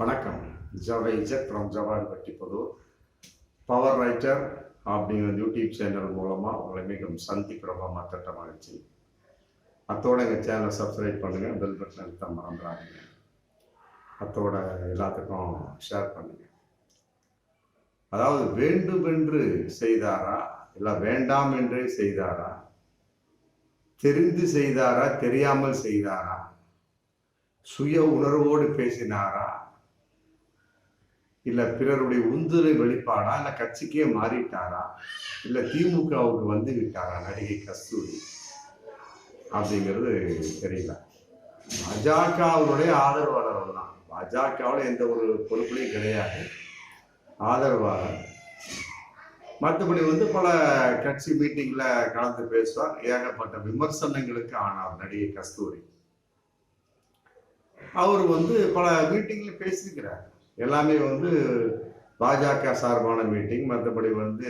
வணக்கம். ஜவை இஜத் ஃப்ரம் ஜவார் பவர் ரைட்டர் அப்படிங்கிற யூடியூப் சேனல் மூலமாக உங்களை மிகவும் சந்திக்கிறோம்? மற்ற மகிழ்ச்சி. அத்தோட எங்கள் சேனலை சப்ஸ்கிரைப் பண்ணுங்கள் பெல் பட்டன் அழுத்த மறந்துடாதீங்க. அத்தோட எல்லாத்துக்கும் ஷேர் பண்ணுங்கள் அதாவது வேண்டுமென்று செய்தாரா? இல்லை வேண்டாம் என்றே செய்தாரா? தெரிந்து செய்தாரா? தெரியாமல் செய்தாரா? சுய உணர்வோடு பேசினாரா? இல்லை பிறருடைய உந்துரை வெளிப்பாடா? இல்லை கட்சிக்கே மாறிட்டாரா? இல்லை திமுகவுக்கு வந்து விட்டாரா நடிகை கஸ்தூரி? அப்படிங்கிறது தெரியல. பாஜகவுடைய ஆதரவாளர் தான். பாஜகவில் எந்த ஒரு பொறுப்புலையும் கிடையாது. ஆதரவாளர் மற்றபடி வந்து பல கட்சி மீட்டிங்கில் கலந்து பேசுவார். ஏகப்பட்ட விமர்சனங்களுக்கு ஆனார் நடிகை கஸ்தூரி. அவர் வந்து பல மீட்டிங்கில் பேசியிருக்கிறார். எல்லாமே வந்து பாஜக சார்பான மீட்டிங் மற்றபடி வந்து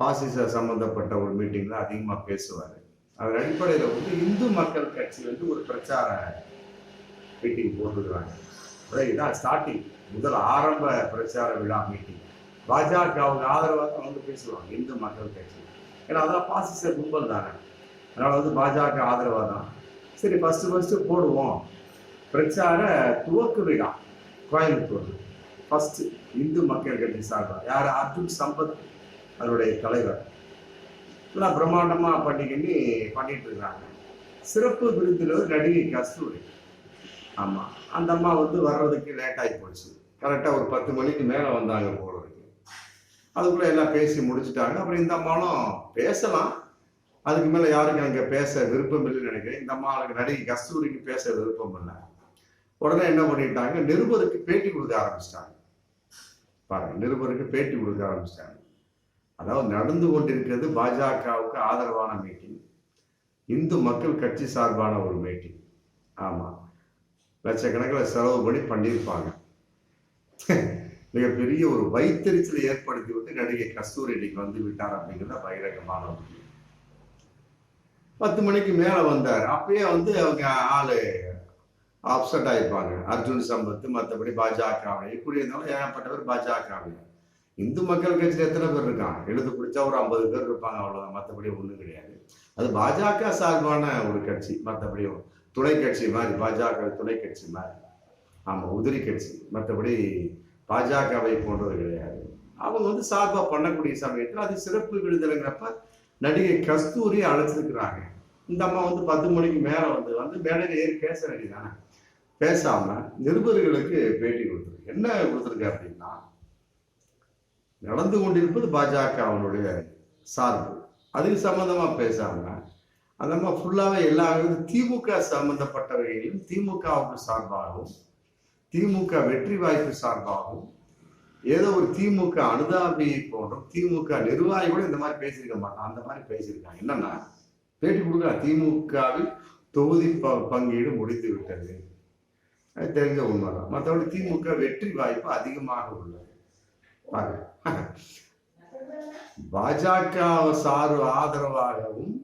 பாசிச சம்பந்தப்பட்ட ஒரு மீட்டிங்ல அதிகமாக பேசுவார். அதன் அடிப்படையில் வந்து இந்து மக்கள் கட்சி வந்து ஒரு பிரச்சார மீட்டிங் போட்டுக்கிறாங்க இதான் ஸ்டார்டிங் முதல் ஆரம்ப பிரச்சார விழா மீட்டிங் பாஜகவுக்கு ஆதரவாக தான் வந்து பேசுவாங்க இந்து மக்கள் கட்சி. ஏன்னா அதான் பாசிச கும்பல் தானே. அதனால் வந்து பாஜக ஆதரவாக தான். சரி ஃபஸ்ட்டு ஃபஸ்ட்டு போடுவோம். பிரச்சார துவக்கு விழா. கோயம்புத்தூர். ஃபர்ஸ்ட் இந்து மக்கள் கட்சி சார்பாக யார்? அர்ஜுன் சம்பத் அதனுடைய தலைவர். எல்லாம் பிரம்மாண்டமாக பண்ணிக்கின்னு பண்ணிட்டு இருக்காங்க. சிறப்பு விருந்தினர் நடிகை கஸ்தூரி. ஆமாம் அந்த அம்மா வந்து வர்றதுக்கு லேட் ஆகி போச்சு. கரெக்டாக ஒரு பத்து மணிக்கு மேலே வந்தாங்க போல அதுக்குள்ளே எல்லாம் பேசி முடிச்சுட்டாங்க. அப்புறம் இந்த அம்மாலும் பேசலாம். அதுக்கு மேலே யாருக்கும் அங்கே பேச விருப்பம் இல்லைன்னு நினைக்கிறேன். இந்த அம்மாவுக்கு நடிகை கஸ்தூரிக்கு பேச விருப்பம் இல்லை. உடனே என்ன பண்ணிட்டாங்க? நிருபருக்கு பேட்டி கொடுக்க ஆரம்பிச்சிட்டாங்க. பாருங்க நிருபருக்கு பேட்டி கொடுக்க ஆரம்பிச்சிட்டாங்க. அதாவது நடந்து கொண்டிருக்கிறது பாஜகவுக்கு ஆதரவான மீட்டிங் இந்து மக்கள் கட்சி சார்பான ஒரு மீட்டிங் ஆமாம் லட்சக்கணக்கில் செலவு பண்ணி பண்ணியிருப்பாங்க. மிகப்பெரிய ஒரு வைத்தறிச்சலை ஏற்படுத்தி விட்டு நடிகை கஸ்தூரி இன்னைக்கு வந்து விட்டார் அப்படிங்கிறத பகிரங்கமான ஒரு பத்து மணிக்கு மேலே வந்தார். அப்பயே வந்து அவங்க ஆளு அப்செட் ஆயிருப்பாங்க. அர்ஜுன் சம்பத்து மற்றபடி பாஜக இப்படி இருந்தாலும் ஏகப்பட்டவர் பாஜக இந்து மக்கள் கட்சியில் எத்தனை பேர் இருக்காங்க? எழுது பிடிச்சா ஒரு ஐம்பது பேர் இருப்பாங்க அவ்வளோதான் மற்றபடி ஒன்றும் கிடையாது. அது பாஜக சார்பான ஒரு கட்சி. மற்றபடி துணை கட்சி மாதிரி பாஜக துணை கட்சி மாதிரி. ஆமாம் உதிரி கட்சி. மற்றபடி பாஜகவை போன்றது கிடையாது. அவங்க வந்து சார்பாக பண்ணக்கூடிய சமயத்தில் அது சிறப்பு விடுதலைங்கிறப்ப நடிகை கஸ்தூரி அழைச்சிருக்கிறாங்க. இந்த அம்மா வந்து பத்து மணிக்கு மேலே வந்து வந்து மேடையில் ஏறி பேச வேண்டியதானே பேசாம நிருபர்களுக்கு பேட்டி கொடுத்துருக்கு என்ன கொடுத்துருக்கு அப்படின்னா நடந்து கொண்டிருப்பது பாஜக அவனுடைய சார்பு. அதுக்கு சம்பந்தமா பேசாம அந்த மாதிரி ஃபுல்லாகவே எல்லா திமுக சம்பந்தப்பட்டவைகளையும் திமுகவுக்கு சார்பாகவும் திமுக வெற்றி வாய்ப்பு சார்பாகவும் ஏதோ ஒரு திமுக அனுதாபியை போன்றும் திமுக நிர்வாகி கூட இந்த மாதிரி பேசியிருக்க மாட்டான். அந்த மாதிரி பேசியிருக்காங்க என்னன்னா பேட்டி கொடுக்க திமுகவில் தொகுதி ப பங்கீடு முடித்து விட்டது. அது தெரிஞ்ச உண்மைதான். மற்றபடி திமுக வெற்றி வாய்ப்பு அதிகமாக உள்ளது. பாருங்க. பாஜக சார் ஆதரவாகவும்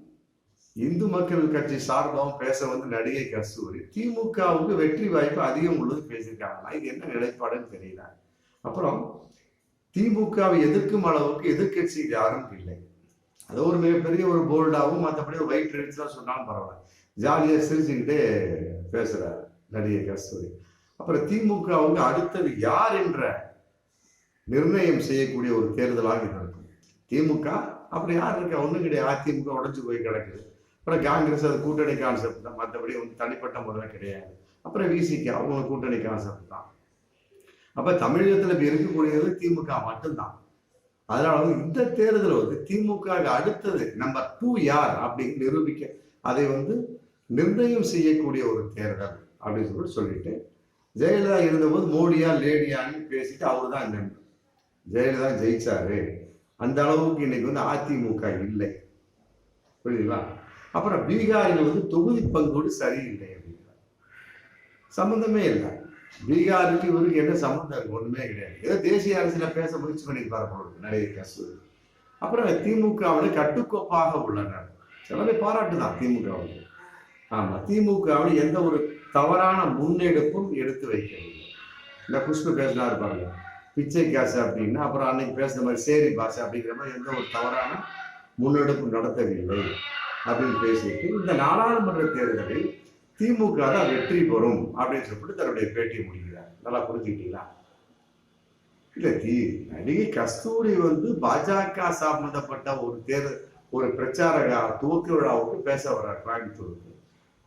இந்து மக்கள் கட்சி சார்பாகவும் பேச வந்து நடிகை கஸ்தூரி திமுகவுக்கு வெற்றி வாய்ப்பு அதிகம் உள்ளது பேசியிருக்காங்கன்னா இது என்ன நிலைப்பாடுன்னு தெரியல. அப்புறம் திமுகவை எதிர்க்கும் அளவுக்கு எதிர்கட்சி யாரும் இல்லை. அது ஒரு மிகப்பெரிய ஒரு போல்டாகவும் மற்றபடி ஒரு ஒயிட் ரெட்ஸ்லாம் சொன்னாலும் பரவாயில்ல. ஜாலியாக சிரிச்சுக்கிட்டே பேசுகிறாரு நடிகை கஸ்தூரி. அப்புறம் திமுகவுக்கு அடுத்தது யார் என்ற நிர்ணயம் செய்யக்கூடிய ஒரு தேர்தலாக இது இருக்கும். திமுக அப்புறம் யார் இருக்கா? ஒன்றும் கிடையாது. அதிமுக உடஞ்சி போய் கிடக்குது. அப்புறம் காங்கிரஸ் அது கூட்டணி கான்செப்ட் தான். மற்றபடி வந்து தனிப்பட்ட முறையில் கிடையாது. அப்புறம் விசிக்கு அவங்க கூட்டணி கான்செப்ட் தான். அப்போ தமிழகத்தில் இப்போ இருக்கக்கூடியது திமுக மட்டும்தான். அதனால வந்து இந்த தேர்தல் வந்து திமுக அடுத்தது நம்பர் டூ யார் அப்படின்னு நிரூபிக்க அதை வந்து நிர்ணயம் செய்யக்கூடிய ஒரு தேர்தல். அப்படின்னு சொல்லி சொல்லிட்டு ஜெயலலிதா இருந்தபோது மோடியா லேடியான்னு பேசிட்டு அவர் தான் இந்த ஜெயலலிதா ஜெயிச்சாரு. அந்த அளவுக்கு இன்னைக்கு வந்து அதிமுக இல்லை. புரியுதுங்களா? அப்புறம் பீகாரில் வந்து தொகுதி பங்கோடு சரியில்லை அப்படிங்கிறார். சம்மந்தமே இல்லை. பீகாருக்கு இவருக்கு என்ன சம்மந்தம் இருக்கு? ஒன்றுமே கிடையாது. ஏதோ தேசிய அரசியல பேச முயற்சி பண்ணியிருப்பாரு போல நிறைய நடிகை அப்புறம் திமுகவுடைய கட்டுக்கோப்பாக உள்ளனர். சிலவே பாராட்டு தான் திமுகவுக்கு. ஆமா. திமுகவில் எந்த ஒரு தவறான முன்னெடுப்பும் எடுத்து வைக்கவில்லை. இந்த குஷ்பு பேசினா இருப்பாங்க பிச்சை காசு அப்படின்னா அப்புறம் அன்னைக்கு பேசுன மாதிரி சேரி பாசை அப்படிங்கிற மாதிரி எந்த ஒரு தவறான முன்னெடுப்பு நடத்தவில்லை அப்படின்னு பேசிட்டு இந்த நாடாளுமன்ற தேர்தலில் திமுக தான் வெற்றி பெறும் அப்படின்னு சொல்லிட்டு தன்னுடைய பேட்டியை முடிக்கிறார். நல்லா புரிஞ்சுக்கிட்டீங்களா? இல்லை தி நடிகை கஸ்தூரி வந்து பாஜக சம்பந்தப்பட்ட ஒரு தேர்தல் ஒரு பிரச்சார துவக்க விழாவுக்கு பேச வர்றார் கோயம்புத்தூருக்கு.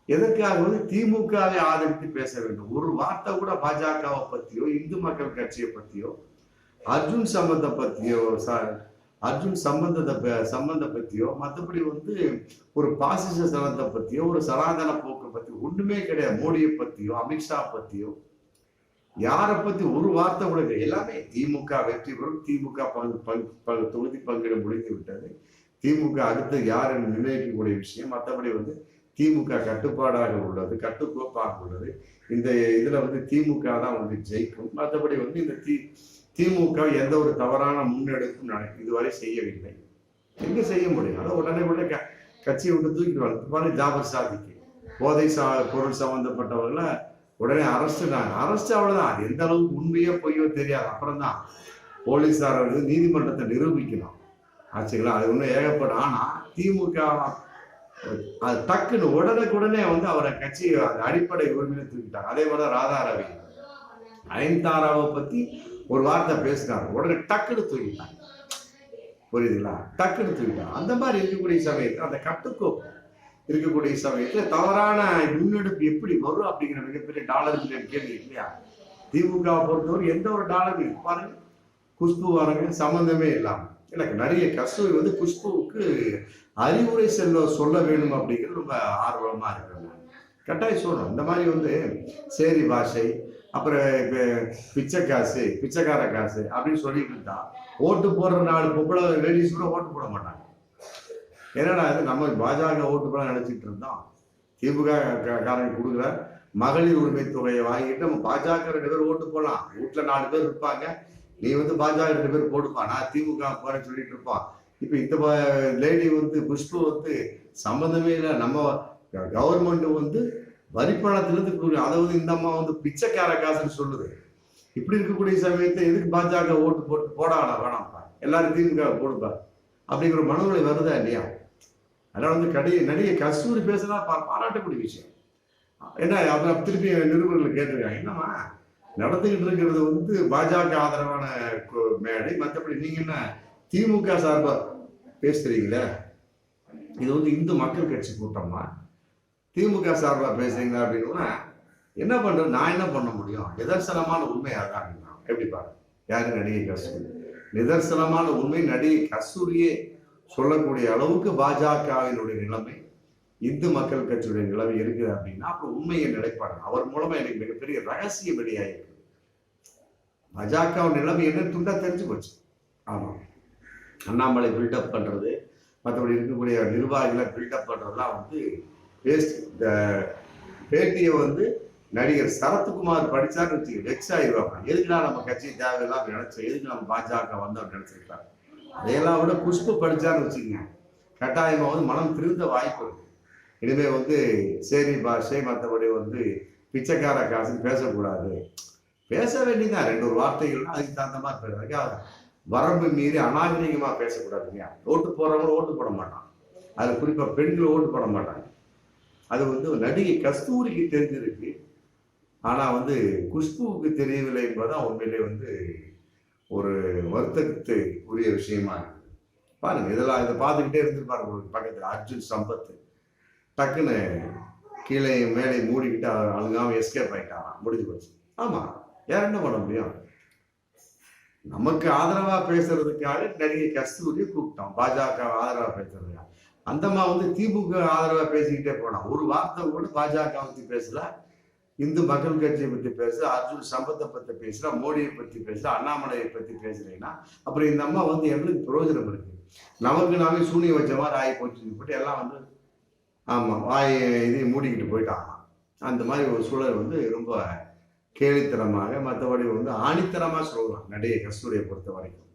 எதற்காக வந்து திமுகவை ஆதரித்து பேச வேண்டும்? ஒரு வார்த்தை கூட பாஜகவை பத்தியோ இந்து மக்கள் கட்சியை பத்தியோ அர்ஜுன் சம்பந்த பத்தியோ ச- அர்ஜுன் சம்பந்தத்தை சம்பந்த பத்தியோ மற்றபடி வந்து ஒரு பாசிச சனத்தை பத்தியோ ஒரு சனாதன போக்கு பத்தி ஒண்ணுமே கிடையாது. மோடியை பத்தியோ அமித்ஷா பத்தியோ யாரை பத்தி ஒரு வார்த்தை கூட இல்லை எல்லாமே திமுக வெற்றி பெறும். திமுக பங்கு பங்கு பங்கு தொகுதி பங்கிட முடிந்து விட்டது. திமுக அடுத்து யார் என்று நிர்ணயிக்கக்கூடிய விஷயம். மற்றபடி வந்து திமுக கட்டுப்பாடாக உள்ளது கட்டுக்கோப்பாக உள்ளது. இந்த இதுல வந்து திமுக தான் வந்து ஜெயிக்கும். மற்றபடி வந்து இந்த தி திமுக எந்த ஒரு தவறான முன்னெடுப்பும் இதுவரை செய்யவில்லை. எங்க செய்ய முடியும்? அதை உடனே உடனே க- கட்சியை விட்டு தூக்கிடுவாங்க வந்து ஜாபர் சாதிக்கு. போதை சா பொருள் சம்மந்தப்பட்டவர்களை உடனே அரெஸ்ட் தான் அரெஸ்ட் அவ்வளவுதான். அது எந்த அளவுக்கு உண்மையோ பொய்யோ தெரியாது. அப்புறம் தான் போலீஸார் நீதிமன்றத்தை நிரூபிக்கணும். ஆச்சுங்களா? அது ஒன்றும் ஏகப்படும். ஆனா திமுக அது டக்குன்னு உடனுக்குடனே வந்து அவரை கட்சி அந்த அடிப்படை உரிமையில தூக்கிட்டாங்க. அதே போல ராதா ரவி. நயன்தாராவை பத்தி ஒரு வார்த்தை பேசினாங்க உடனே டக்குன்னு தூக்கிட்டாங்க. புரியுதுங்களா? டக்குன்னு தூக்கிட்டாங்க. அந்த மாதிரி இருக்கக்கூடிய சமயத்தில் அந்த கட்டுக்கோப்பு இருக்கக்கூடிய சமயத்தில் தவறான முன்னெடுப்பு எப்படி வரும் அப்படிங்கிற மிகப்பெரிய டாலர் பில்லியன் கேள்வி இல்லையா? திமுகவை பொறுத்தவரை எந்த ஒரு டாலரும் பாருங்க. குஷ்பு வரங்க சம்மந்தமே இல்லாமல் எனக்கு நிறைய கஸ்தூரி வந்து குஷ்புவுக்கு அறிவுரை செல்ல சொல்ல வேணும் அப்படிங்கிறது ரொம்ப ஆர்வமாக இருக்கிறாங்க கட்டாயம் சொல்றேன். இந்த மாதிரி வந்து சேரி பாஷை அப்புறம் இப்போ பிச்சை காசு பிச்சைக்கார காசு அப்படின்னு சொல்லிட்டு இருந்தா ஓட்டு போடுற நாலு பொம்பளை லேடிஸ் கூட ஓட்டு போட மாட்டாங்க. என்னடா இது? நம்ம பாஜக ஓட்டு போட நினைச்சிட்டு இருந்தோம். திமுக காரங்க கொடுக்குற மகளிர் உரிமை தொகையை வாங்கிட்டு நம்ம பாஜக ரெண்டு பேர் ஓட்டு போடலாம். வீட்டில் நாலு பேர் இருப்பாங்க. நீ வந்து பாஜக ரெண்டு பேர் போடுப்பா நான் திமுக போறேன்னு சொல்லிட்டு இருப்பான் இப்ப இந்த லேடி வந்து குஷ்பு வந்து சம்மந்தமே இல்லை. நம்ம கவர்மெண்ட் வந்து வரி பணத்திலிருந்து கொடுக்குற அதாவது இந்த அம்மா வந்து பிச்சைக்கார காசுன்னு சொல்லுது. இப்படி இருக்கக்கூடிய சமயத்தை எதுக்கு பாஜக ஓட்டு போட்டு போடாடா வேணாம்ப்பா. எல்லாரும் திமுக போடுப்பா. அப்படிங்கிற மனநிலை வருதா இல்லையா? அதனால வந்து கடி நடிகை கஸ்தூரி பேசுனா பா- பாராட்டக்கூடிய விஷயம். என்ன அப்புறம் திருப்பி நிருபர்கள் கேட்டிருக்காங்க. என்னம்மா நடந்துகிட்டு இருக்கிறது வந்து பாஜக ஆதரவான மேடை மற்றபடி நீங்க என்ன திமுக சார்பா பேசுறீங்களே? இது வந்து இந்து மக்கள் கட்சி கூட்டமா? திமுக சார்பா பேசுறீங்களா அப்படின்னா என்ன பண்றது நான் என்ன பண்ண முடியும்? நிதர்சனமான உண்மை அதான் எப்படி பாரு யாரு நடிகை கஸ்தூரி? நிதர்சனமான உண்மை நடிகை கஸ்தூரியே சொல்லக்கூடிய அளவுக்கு பாஜகவினுடைய நிலைமை இந்து மக்கள் கட்சியுடைய நிலைமை இருக்குது அப்படின்னா அப்புறம் உண்மையை நிலைப்பாடு. அவர் மூலமா எனக்கு மிகப்பெரிய ரகசிய வெளியாயிருக்கு. பாஜக நிலைமை என்ன துண்டா தெரிஞ்சு போச்சு. ஆமா. அண்ணாமலை பில்டப் பண்ணுறது மற்றபடி இருக்கக்கூடிய நிர்வாகிகளை பில்டப் பண்ணுறதுலாம் வந்து பேஸ்ட் இந்த பேட்டியை வந்து நடிகர் சரத்குமார் படிச்சாருன்னு வச்சு வெக்ஸ் ஆகிடுவாங்க எதுக்குடா நம்ம கட்சி தேவையில்லாம நினைச்சோம் எதுக்கு நம்ம பாஜக வந்தோம் நினைச்சிருக்காங்க? அதையெல்லாம் விட குஷ்பு படித்தான்னு வச்சுக்கோங்க கட்டாயமாக வந்து மனம் திருந்த வாய்ப்பு இருக்கு. இனிமேல் வந்து சரி பாஷை மற்றபடி வந்து பிச்சைக்கார காசுன்னு பேசக்கூடாது. பேச வேண்டியதான் ரெண்டு ஒரு வார்த்தைகள்னா அதுக்கு தகுந்த மாதிரி பேசுறதுக்கு வரம்பு மீறி அநாகரிகமா பேசக்கூடாதுங்க ஓட்டு போகிறவங்களும் ஓட்டு போட மாட்டான் அது குறிப்பாக பெண்கள் ஓட்டு போட மாட்டாங்க. அது வந்து நடிகை கஸ்தூரிக்கு தெரிஞ்சிருக்கு. ஆனால் வந்து குஷ்புவுக்கு தெரியவில்லை என்பதுதான் உண்மையிலே வந்து ஒரு வருத்தத்து உரிய விஷயமா இருக்குது. பாருங்க இதெல்லாம் இதை பார்த்துக்கிட்டே இருந்திருப்பாரு உங்களுக்கு பக்கத்துல அர்ஜுன் சம்பத்து டக்குன்னு கீழே மேலே மூடிக்கிட்டு அவர் எஸ்கேப் ஆகிட்டாராம் முடிஞ்சு போச்சு. ஆமாம் யார் என்ன பண்ண முடியும்? நமக்கு ஆதரவா பேசுறதுக்காக நடிகை கஸ்தூரியை கூப்பிட்டோம். பாஜக ஆதரவா பேசுறதுக்காக. அந்தம்மா வந்து திமுக ஆதரவா பேசிக்கிட்டே போனான். ஒரு வார்த்தை கூட பாஜக பத்தி பேசல. இந்து மக்கள் கட்சியை பத்தி பேசல. அர்ஜுன் சம்பத்தை பத்தி பேசல. மோடியை பத்தி பேசல. அண்ணாமலையை பத்தி பேசுறீங்கன்னா அப்புறம் இந்த அம்மா வந்து எங்களுக்கு பிரயோஜனம் இருக்கு. நமக்கு நாமே சூனிய வச்ச மாதிரி ஆகி போச்சு. போட்டு எல்லாம் வந்து ஆமா வாய் இதையும் மூடிக்கிட்டு போயிட்டாங்க அந்த மாதிரி ஒரு சூழல் வந்து ரொம்ப கேலித்தனமாக மற்றபடி வந்து ஆணித்தனமாக சொல்லலாம் நடிகை கஸ்தூரியை பொறுத்த வரைக்கும்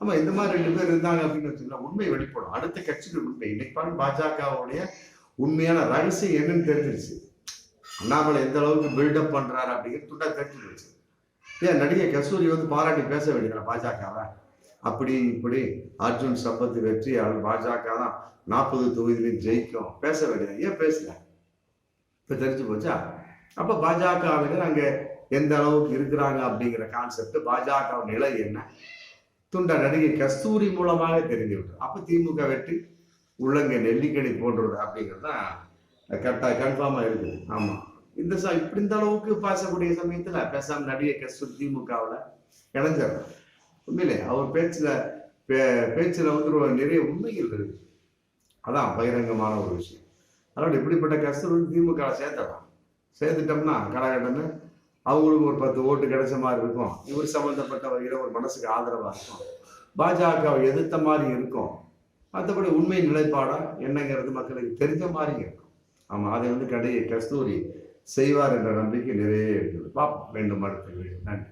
ஆமாம் இந்த மாதிரி ரெண்டு பேர் இருந்தாங்க அப்படின்னு வச்சுக்கலாம் உண்மை வெளிப்படும். அடுத்த கட்சிகள் உண்மை. இன்னைக்கு பாருங்க பாஜகவுடைய உண்மையான ரகசியம் என்னன்னு தெரிஞ்சிருச்சு. அண்ணாமலை எந்த அளவுக்கு பில்டப் பண்றாரு அப்படிங்கிறது துண்டா தெரிஞ்சிருச்சு. ஏன் நடிகை கஸ்தூரி வந்து பாராட்டி பேச வேண்டியதில்லை பாஜகவை? அப்படி இப்படி அர்ஜுன் சம்பத் வெற்றியாளர் பாஜக தான் நாற்பது தொகுதியிலையும் ஜெயிக்கும். பேச வேண்டியது. ஏன் பேசல? இப்போ தெரிஞ்சு போச்சா? அப்போ பாஜக அங்கே எந்த அளவுக்கு இருக்கிறாங்க அப்படிங்கிற கான்செப்ட் பாஜக நிலை என்ன? துண்ட நடிகை கஸ்தூரி மூலமாக தெரிஞ்சுவிட்டு அப்ப திமுக வெற்றி உள்ளங்க நெல்லிக்கணி போன்றது அப்படிங்கிறது தான் கரெக்டா கன்ஃபார்மா இருக்குது. ஆமா. இந்த ச இப்படி இந்த அளவுக்கு பேசக்கூடிய சமயத்துல பேசாம நடிகை கஸ்தூரி திமுகவுல இணைஞ்சார் உண்மையிலே அவர் பேச்சுல பே- பேச்சுல வந்து நிறைய உண்மைகள் இருக்கு அதான் பகிரங்கமான ஒரு விஷயம். அதனால இப்படிப்பட்ட கஸ்தூரி திமுக சேர்த்தலாம். சேர்த்துட்டோம்னா கடகடன்னு அவங்களுக்கு ஒரு பத்து ஓட்டு கிடைச்ச மாதிரி இருக்கும். இவர் சம்பந்தப்பட்ட ஒரு மனசுக்கு ஆதரவாக இருக்கும். பாஜகவை எதிர்த்த மாதிரி இருக்கும். மற்றபடி உண்மை நிலைப்பாடா என்னங்கிறது மக்களுக்கு தெரிஞ்ச மாதிரி இருக்கும். ஆமாம் அதை வந்து கடையை கஸ்தூரி செய்வார் என்ற நம்பிக்கை நிறைய இருக்குது. பார்ப்போம். வேண்டும் மறுத்து நன்றி.